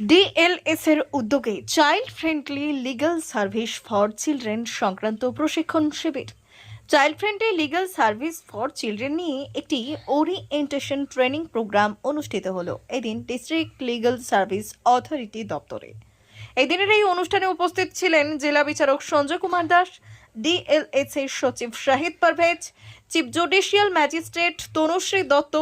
DLS এর উদ্যোগে child friendly legal service for children সংক্রান্ত প্রশিক্ষণ শিবির। Child friendly legal service for children নিয়ে একটি ওরিয়েন্টেশন ট্রেনিং প্রোগ্রাম অনুষ্ঠিত হলো এদিন ডিস্ট্রিক্ট লিগ্যাল সার্ভিস অথরিটি দপ্তরে। এদিনের এই অনুষ্ঠানে উপস্থিত ছিলেন জেলা বিচারক সঞ্জয় কুমার দাস ডিএলএস এর সচিব Shahid Parvez, chief judicial magistrate Tanushree Datta,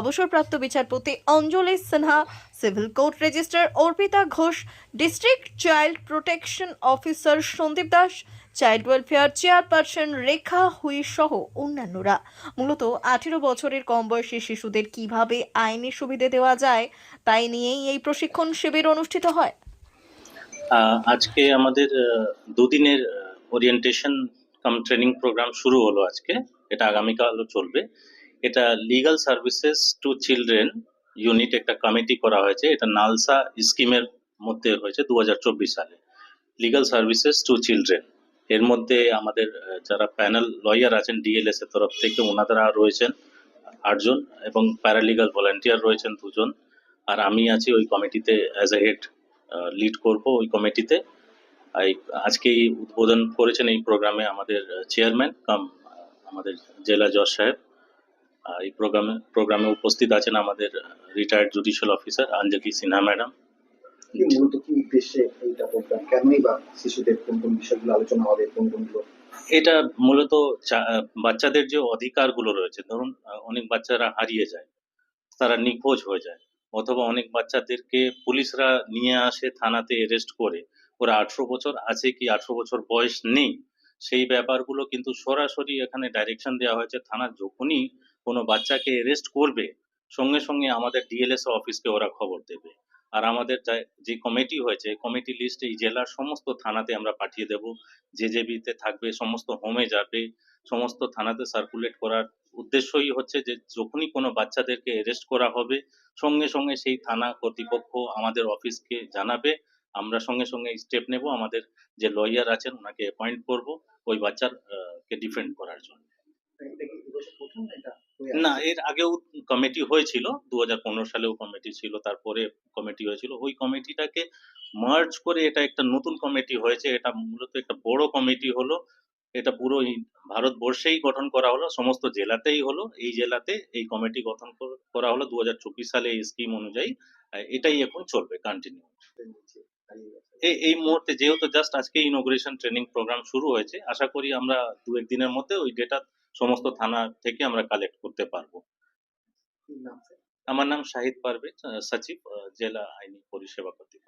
অবসরপ্রাপ্ত বিচারপতি Anjali Sinha, civil court registrar Arpita Ghosh, district child protection officer Sandip Das, child welfare chairperson Rekha Hui সহ অন্যান্যরা। মূলত আঠেরো বছরের কম বয়সী শিশুদের কীভাবে আইনি সুবিধে দেওয়া যায়, তাই নিয়েই এই প্রশিক্ষণ শিবির অনুষ্ঠিত হয়। আজকে আমাদের দুদিনের ওরিয়েন্টেশন কাম ট্রেনিং প্রোগ্রাম শুরু হলো আজকে। এটা আগামীকালও চলবে। এটা legal services to children unit একটা কমিটি করা হয়েছে। এটা নালসা স্কিমের মধ্যে হয়েছে দু হাজার চব্বিশ সালে। লিগাল সার্ভিসেস টু চিলড্রেন এর মধ্যে আমাদের যারা প্যানেল লয়ার আছেন ডিএলএস এর তরফ থেকে ওনারা রয়েছেন আটজন এবং প্যারালিগাল ভলান্টিয়ার রয়েছেন দুজন। আর আমি আছি ওই কমিটিতে অ্যাজ এ হেড লিড করব ওই কমিটিতে এই আজকে উদ্বোধন করেছেন এই প্রোগ্রামে আমাদের চেয়ারম্যান কাম আমাদের জেলা জজ সাহেব। এই প্রোগ্রামে প্রোগ্রামে উপস্থিত আছেন আমাদের retired judicial officer Anjali Sinha madam. মূলত কি উদ্দেশ্যে এইটা প্রোগ্রাম? কেনই বা শিশুদের কোন কোন বিষয়গুলো আলোচনা হবে কোন কোনগুলো? এটা মূলত বাচ্চাদের যে অধিকারগুলো রয়েছে ধরুন অনেক বাচ্চারা হারিয়ে যায় তারা নিখোঁজ হয়ে যায় অথবা অনেক বাচ্চাদেরকে পুলিশরা নিয়ে আসে থানাতে অ্যারেস্ট করে ওরা আঠেরো বছর আছে কি আঠেরো বছর বয়স নেই, সেই ব্যাপারগুলো কিন্তু সরাসরি এখানে ডাইরেকশন দেওয়া হয়েছে থানা যখনই কোনো বাচ্চাকে অ্যারেস্ট করবে, সঙ্গে সঙ্গে আমাদের ডিএলএস অফিসকে ওরা খবর দেবে। আর আমাদের যা- কমিটি হয়েছে কমিটি লিস্ট এই জেলার সমস্ত থানাতে আমরা পাঠিয়ে দেব। যে যে বিতে থাকবে, সমস্ত হোমে যাবে, সমস্ত থানাতে সার্কুলেট করার উদ্দেশ্যই হচ্ছে যে যখনই কোনো বাচ্চাদেরকে অ্যারেস্ট করা হবে, সঙ্গে সঙ্গে সেই থানা কর্তৃপক্ষ আমাদের অফিসকে জানাবে। আমরা সঙ্গে সঙ্গে স্টেপ নেব। আমাদের যে লয়ার আছেন ওনাকে অ্যাপয়েন্ট করব ওই বাচ্চার কে ডিফেন্ড করার জন্য। না? এর আগেও কমিটি হয়েছিল। দুহাজার পনেরো সালেও কমিটি ছিল, তারপরে কমিটি হয়েছিল। ওই কমিটিটাকে মার্জ করে এটা একটা নতুন কমিটি হয়েছে। এটা মূলত একটা বড় কমিটি হলো। এটা পুরো ভারতবর্ষেই গঠন করা হলো, সমস্ত জেলাতেই হলো। এই জেলাতে এই কমিটি গঠন কর- হলো। দু হাজার চব্বিশ সালে এই স্কিম অনুযায়ী এটাই এখন চলবে কন্টিনিউ। এই এই মুহূর্তে যেহেতু জাস্ট আজকে ইনোগ্রেশন ট্রেনিং প্রোগ্রাম শুরু হয়েছে আশা করি আমরা দু একদিনের মধ্যে ওই ডেটা সমস্ত থানা থেকে আমরা কালেক্ট করতে পারব? আমার নাম শাহিদ পারভেজ সচিব জেলা আইনি পরিষেবা কর্তৃপক্ষ